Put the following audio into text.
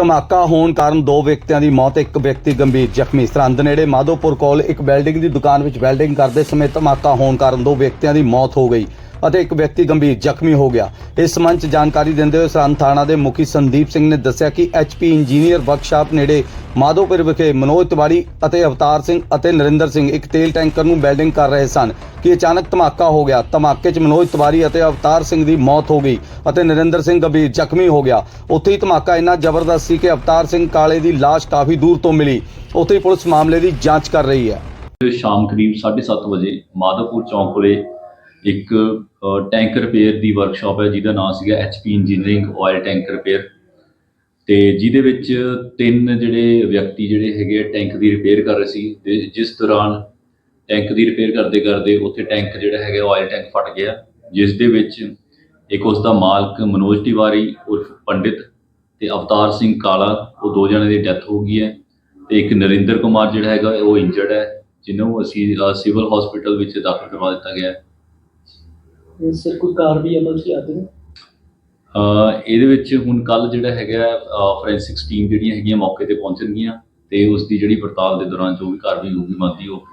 ਧਮਾਕਾ ਹੋਣ ਕਾਰਨ ਦੋ ਵਿਅਕਤੀਆਂ ਦੀ ਮੌਤ, ਇੱਕ ਵਿਅਕਤੀ ਗੰਭੀਰ ਜ਼ਖਮੀ। ਸਰਹੰਦ ਨੇੜੇ ਮਾਧੋਪੁਰ ਕੋਲ ਇੱਕ ਵੈਲਡਿੰਗ ਦੀ ਦੁਕਾਨ ਵਿੱਚ ਵੈਲਡਿੰਗ ਕਰਦੇ ਸਮੇਂ ਧਮਾਕਾ ਹੋਣ ਕਾਰਨ ਦੋ ਵਿਅਕਤੀਆਂ ਦੀ ਮੌਤ ਹੋ ਗਈ। ਅਤੇ ਇੱਕ ਵਿਅਕਤੀ ਗੰਭੀਰ ਜ਼ਖਮੀ ਹੋ ਗਿਆ। ਇਸ ਸੰਬੰਧ ਜਾਣਕਾਰੀ ਦਿੰਦੇ ਹੋਏ ਸਰਹੰਦ ਥਾਣਾ ਦੇ ਮੁਖੀ ਸੰਦੀਪ ਸਿੰਘ ਨੇ ਦੱਸਿਆ ਕਿ ਐਚਪੀ ਇੰਜੀਨੀਅਰ ਵਰਕਸ਼ਾਪ ਨੇੜੇ ਮਾਧੋਪੁਰ ਵਿਖੇ ਮਨੋਜ ਤਿਵਾੜੀ ਅਤੇ ਅਵਤਾਰ ਸਿੰਘ ਅਤੇ ਨਰਿੰਦਰ ਸਿੰਘ ਇੱਕ ਤੇਲ ਟੈਂਕਰ ਨੂੰ ਵੈਲਡਿੰਗ ਕਰ ਰਹੇ ਸਨ ਕਿ ਅਚਾਨਕ ਧਮਾਕਾ ਹੋ ਗਿਆ। ਧਮਾਕੇ 'ਚ ਮਨੋਜ ਤਿਵਾੜੀ ਅਤੇ ਅਵਤਾਰ ਸਿੰਘ ਦੀ ਮੌਤ ਹੋ ਗਈ ਅਤੇ ਨਰਿੰਦਰ ਸਿੰਘ ਗੰਭੀਰ ਜ਼ਖਮੀ ਹੋ ਗਿਆ। ਉੱਥੇ ਹੀ ਧਮਾਕਾ ਇੰਨਾ ਜ਼ਬਰਦਸਤ ਸੀ ਕਿ ਅਵਤਾਰ ਸਿੰਘ ਕਾਲੇ ਦੀ ਲਾਸ਼ ਕਾਫੀ ਦੂਰ ਤੋਂ ਮਿਲੀ। ਉੱਥੇ ਹੀ ਪੁਲਿਸ ਮਾਮਲੇ ਦੀ ਜਾਂਚ ਕਰ ਰਹੀ ਹੈ। ਸ਼ਾਮ ਕਰੀਬ 7:30 ਵਜੇ ਮਾਧੋਪੁਰ ਚੌਂਕ ਕੋਲੇ ਇੱਕ ਟੈਂਕ ਰਿਪੇਅਰ ਦੀ ਵਰਕਸ਼ਾਪ ਹੈ, ਜਿਹਦਾ ਨਾਮ ਸੀਗਾ HP engineering oil tank repair ਤੇ ਜਿਹਦੇ ਵਿੱਚ ਤਿੰਨ ਜਿਹੜੇ ਵਿਅਕਤੀ ਜਿਹੜੇ ਹੈਗੇ ਆ ਟੈਂਕ ਦੀ ਰਿਪੇਅਰ ਕਰ ਰਹੇ ਸੀ। ਤੇ ਜਿਸ ਦੌਰਾਨ ਟੈਂਕ ਦੀ ਰਿਪੇਅਰ ਕਰਦੇ ਕਰਦੇ ਉੱਥੇ ਟੈਂਕ ਜਿਹੜਾ ਹੈਗਾ ਆਇਲ ਟੈਂਕ ਫਟ ਗਿਆ। ਜਿਸ ਦੇ ਵਿੱਚ ਇੱਕ ਉਸ ਦਾ ਮਾਲਕ ਮਨੋਜ ਤਿਵਾਰੀ, ਉਰਫ ਪੰਡਿਤ ਤੇ ਅਵਤਾਰ ਸਿੰਘ ਕਾਲਾ, ਉਹ ਦੋ ਜਣੇ ਦੀ ਡੈਥ ਹੋ ਗਈ ਹੈ। ਤੇ ਇੱਕ ਨਰਿੰਦਰ ਕੁਮਾਰ ਜਿਹੜਾ ਹੈਗਾ, ਉਹ ਇੰਜਰਡ ਹੈ, ਜਿਹਨੂੰ ਅਸੀਂ ਸਿਵਲ ਹਸਪੀਟਲ ਵਿੱਚ ਦਾਖਲ ਕਰਵਾ ਦਿੱਤਾ ਗਿਆ ਹੈ। ਤੇ ਸਰ ਕੋਈ ਕਾਰਵਾਈ ਵੀ ਅਮਲ ਚ ਆਦੀ ਇਹਦੇ ਵਿੱਚ ਹੁਣ ਕੱਲ ਜਿਹੜਾ ਹੈਗਾ ਫੋਰੈਂਸਿਕਸ ਟੀਮ ਜਿਹੜੀਆਂ ਹੈਗੀਆਂ ਮੌਕੇ ਤੇ ਪਹੁੰਚਣਗੀਆਂ ਤੇ ਉਸ ਦੀ ਜਿਹੜੀ ਪੜਤਾਲ ਦੇ ਦੌਰਾਨ ਜੋ ਵੀ ਕਾਰਵਾਈ ਹੋਊਗੀ, ਮੰਦੀ ਉਹ